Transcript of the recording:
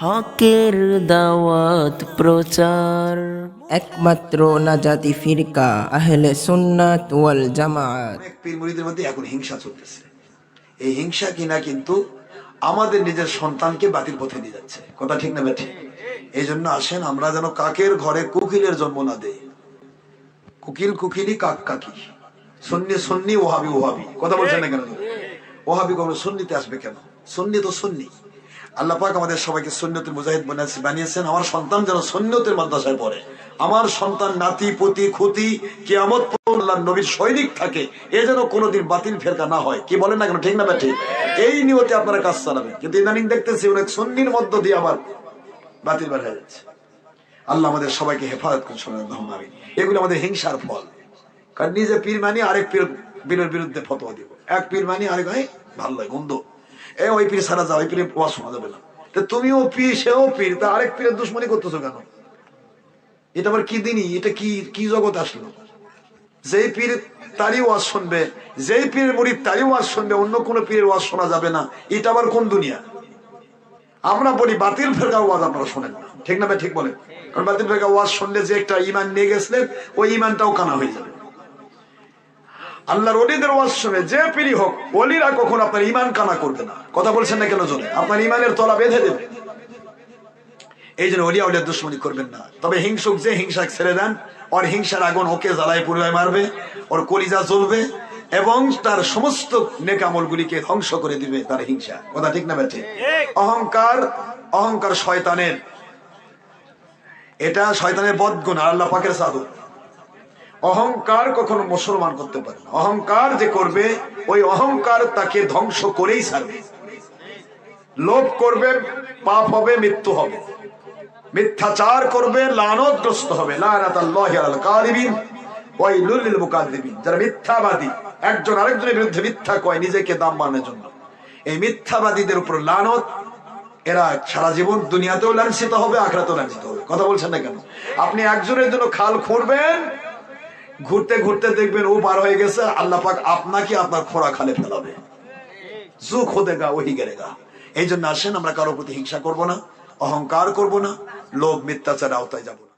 হকের দাওয়াত প্রচার। একমাত্র নাজাতি ফিরকা আহলে সুন্নাত ওয়াল জামাত। অনেক পীর মুরিদের মধ্যে এখন হিংসা চলতেছে। এই হিংসা কিনা কিন্তু আমাদের নিজের সন্তানকে বাতিল পথে নিয়ে যাচ্ছে। কথা ঠিক না বেঠিক এই জন্য আসেন আমরা যেন কাকের ঘরে কুকিলের জন্ম না দেই। কুকিল কুকিলি কাক কাকি। সন্নি সন্নি ওহাবি ওহাবি। কথা বলছেন না কেন? ওহাবি কখনো সন্নিতে আসবে কেন? সন্নি তো সন্নি। আল্লাহ পাক আমাদের সবাইকে সন্ন্যতের মুজাহিদ বানিয়েছে- বানিয়েছেন। আমার সন্তান যেন সন্ন্যতের মাদ্রাসায় পড়ে। আমার সন্তান নাতি, পতি, খুতি, কেয়ামত আল্লাহর নবীর সৈনিক থাকে। এ যেন কোনোদিন বাতিল ফেরকা না হয়। কি বলেন না কেন? ঠিক না ঠিক এই নিয়তে আপনারা কাজ চালাবেন। কিন্তু ইদানিং দেখতেছি অনেক সন্নির মধ্য দিয়ে আবার বাতিল বের হয়ে যাচ্ছে। আল্লাহ আমাদের সবাইকে হেফাজত করে শোনেন আমি এগুলো আমাদের হিংসার ফল। কারণ নিজে পীর মানি আরেক পীর পীরের বিরুদ্ধে ফতোয়া দিব। এক পীর মানি আরেক হয় ভালো লাগে গন্ধ ওই পীর সারা যা ওই তো তুমিও পীর, সেও পীর, তা আরেক পীরের দুশ্মনী করতেছো কেন? এটা আবার কি দিনই? এটা কি কি জগৎ আসলো? যেই পীর তারই ওয়াজ শুনবে, যেই পীরের মুড়ির তারই ওয়াজ শুনবে, অন্য কোনো পীরের ওয়াজ শোনা যাবে না। এটা আবার কোন দুনিয়া? আমরা বলি বাতিল ফেরকা ওয়াজ আপনারা শোনেন না। ঠিক না ভাই? ঠিক বলেন। কারণ বাতিল ফেরকা ওয়াজ শুনলে যে একটা ইমান নিয়ে গেছিলেন, ওই ইমানটাও কানা হয়ে যাবে। আল্লাহর অলিদের ওয়াজ শুনে যে পিড়ি হোক অলিরা কখন আপনার ইমান কানা করবে না। কথা বলছেন না কেন জনে আপনার ইমানের তলা বেঁধে দেবে। এই জন্য অলিয়া অলিয়া দুশ্মনী করবেন না। তবে হিংসুক যে হিংসা ছেড়ে দেন ওর হিংসার আগুন ওকে জ্বালায় পুরোয় মারবে ওর কলিজা জ্বলবে এবং তার সমস্ত নেকামল গুলিকে ধ্বংস করে দিবে তার হিংসা। কথা ঠিক না বেঠে অহংকার অহংকার শয়তানের। এটা শয়তানের বদগুণ আর আল্লাহ পাকের সাধু অহংকার কখনো মুসলমান করতে পারে না। অহংকার যে করবে, ওই অহংকার তাকে ধ্বংস করেই ছাড়বে। লোভ করবে, পাপ হবে, মৃত্যু হবে। মিথ্যাচার করবে, লানতগ্রস্ত হবে। যারা মিথ্যাবাদী, একজন আরেকজনের বিরুদ্ধে মিথ্যা কয়, নিজেকে দাম বানানোর জন্য। এই মিথ্যাবাদীদের উপর লানত, এরা সারা জীবন দুনিয়াতেও লাঞ্ছিত হবে, আখরাতেও লাঞ্ছিত হবে। কথা বলছেন না কেন? আপনি একজনের জন্য খাল খুঁড়বেন ঘুরতে ঘুরতে দেখবেন ও বার হয়ে গেছে, আল্লাহ পাক আপনাকে আপনার খোরা খালে ফেলাবে। জুক হতে গা, ওহি গেলেগা এই জন্য আসেন, আমরা কারোর প্রতি হিংসা করব না, অহংকার করব না লোভ মিথ্যাচার আওতায় যাব না।